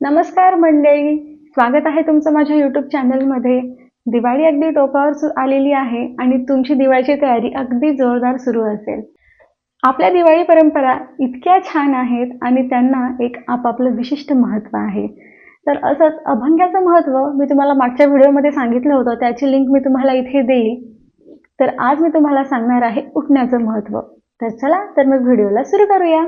नमस्कार मंडळी. स्वागत आहे तुमचं माझ्या यूट्यूब चॅनलमध्ये दिवाळी अगदी टोकावर आलेली आहे आणि तुमची दिवाळीची तयारी अगदी जोरदार सुरू असेल. आपल्या दिवाळी परंपरा इतक्या छान आहेत आणि त्यांना एक आपापलं विशिष्ट महत्त्व आहे. तर असंच अभंग्याचं महत्त्व मी तुम्हाला मागच्या व्हिडिओमध्ये सांगितलं होतं त्याची लिंक मी तुम्हाला इथे देईल. तर आज मी तुम्हाला सांगणार आहे उठण्याचं महत्त्व तर चला तर मग व्हिडिओला सुरू करूया.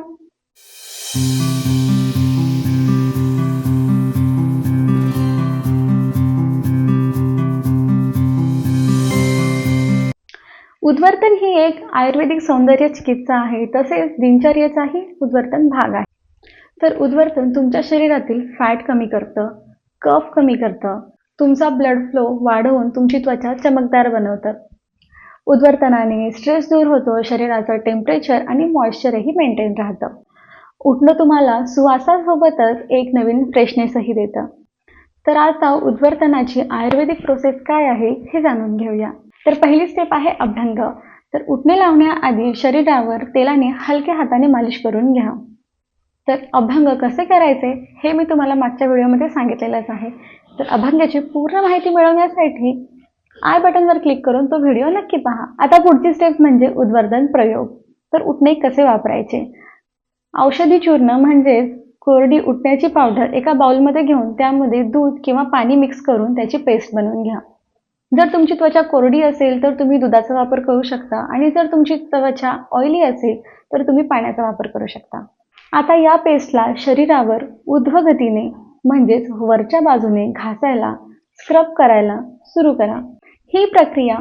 उद्वर्तन ही एक आयुर्वेदिक सौंदर्य चिकित्सा आहे. तसेच दिनचर्येचाही उद्वर्तन भाग आहे. तर उद्वर्तन तुमच्या शरीरातील फॅट कमी करतं कफ कमी करतं तुमचा ब्लड फ्लो वाढवून तुमची त्वचा चमकदार बनवतं. उद्वर्तनाने स्ट्रेस दूर होतो शरीराचं टेम्परेचर आणि मॉइश्चरही मेंटेन राहतं. उठणं तुम्हाला सुवासासोबतच एक नवीन फ्रेशनेसही देतं. तर आता उद्वर्तनाची आयुर्वेदिक प्रोसेस काय आहे हे जाणून घेऊया. तर पहिली स्टेप आहे अभ्यंग. तर उठणे लावण्याआधी शरीरावर तेलाने हलक्या हाताने मालिश करून घ्या. तर अभंग कसे करायचे हे मी तुम्हाला मागच्या व्हिडिओमध्ये सांगितलेलंच आहे. तर अभंगाची पूर्ण माहिती मिळवण्यासाठी आय बटनवर क्लिक करून तो व्हिडिओ नक्की पहा. आता पुढची स्टेप म्हणजे उद्वर्धन प्रयोग. तर उठणे कसे वापरायचे? औषधी चूर्ण म्हणजेच कोरडी उठण्याची पावडर एका बाउलमध्ये घेऊन त्यामध्ये दूध किंवा पाणी मिक्स करून त्याची पेस्ट बनवून घ्या. जर तुमची त्वचा कोरडी असेल तर तुम्ही दुधाचा वापर करू शकता. आणि जर तुमची त्वचा ऑइली असेल तर तुम्ही पाण्याचा वापर करू शकता. आता या पेस्टला शरीरावर ऊर्ध्वगतीने म्हणजेच वरच्या बाजूने घासायला स्क्रब करायला सुरू करा. ही प्रक्रिया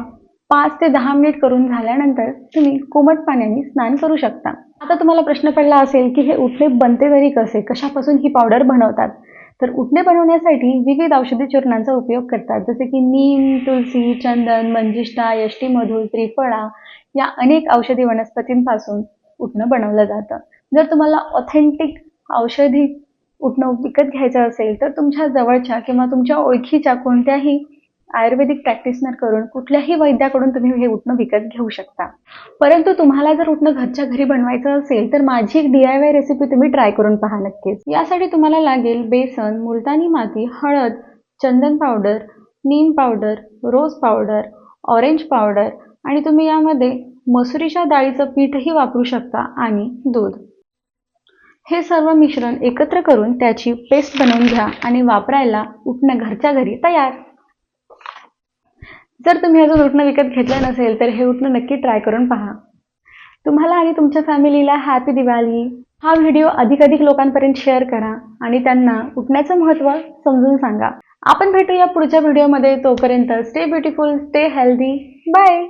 पाच ते दहा मिनिट करून झाल्यानंतर तुम्ही कोमट पाण्याने स्नान करू शकता. आता तुम्हाला प्रश्न पडला असेल की हे उठणे बनते तरी कसे? कशापासून ही पावडर बनवतात? तर उठणे बनवण्यासाठी विविध औषधी चूर्णांचा उपयोग करतात. जसे की नीम तुलसी चंदन मंजिष्ठा यष्टीमधुर त्रिफळा या अनेक औषधी वनस्पतींपासून उठणं बनवलं जातं. जर तुम्हाला ऑथेंटिक औषधी उठणं विकत घ्यायचं असेल तर तुमच्या जवळच्या किंवा तुमच्या ओळखीच्या कोणत्याही आयुर्वेदिक प्रॅक्टिसनर करून कुठल्याही वैद्याकडून तुम्ही हे उठणं विकत घेऊ शकता. परंतु तुम्हाला जर उठणं घरच्या घरी बनवायचं असेल तर माझी एक डी आय वाय रेसिपी तुम्ही ट्राय करून पहा नक्कीच. यासाठी तुम्हाला लागेल बेसन मुलतानी माती हळद चंदन पावडर नीम powder rose powder orange powder आणि तुम्ही यामध्ये मसुरीच्या डाळीचं पीठही वापरू शकता आणि दूध. हे सर्व मिश्रण एकत्र करून त्याची पेस्ट बनवून घ्या आणि वापरायला उठणं घरच्या घरी तयार. जर तुम्ही अजून उठणं विकत घेतलं नसेल तर हे उठणं नक्की ट्राय करून पहा. तुम्हाला आणि तुमच्या फॅमिलीला हॅपी दिवाळी. हा व्हिडिओ अधिक अधिक लोकांपर्यंत शेअर करा आणि त्यांना उठण्याचं महत्त्व समजून सांगा. आपण भेटूया पुढच्या व्हिडिओमध्ये तोपर्यंत stay beautiful stay healthy bye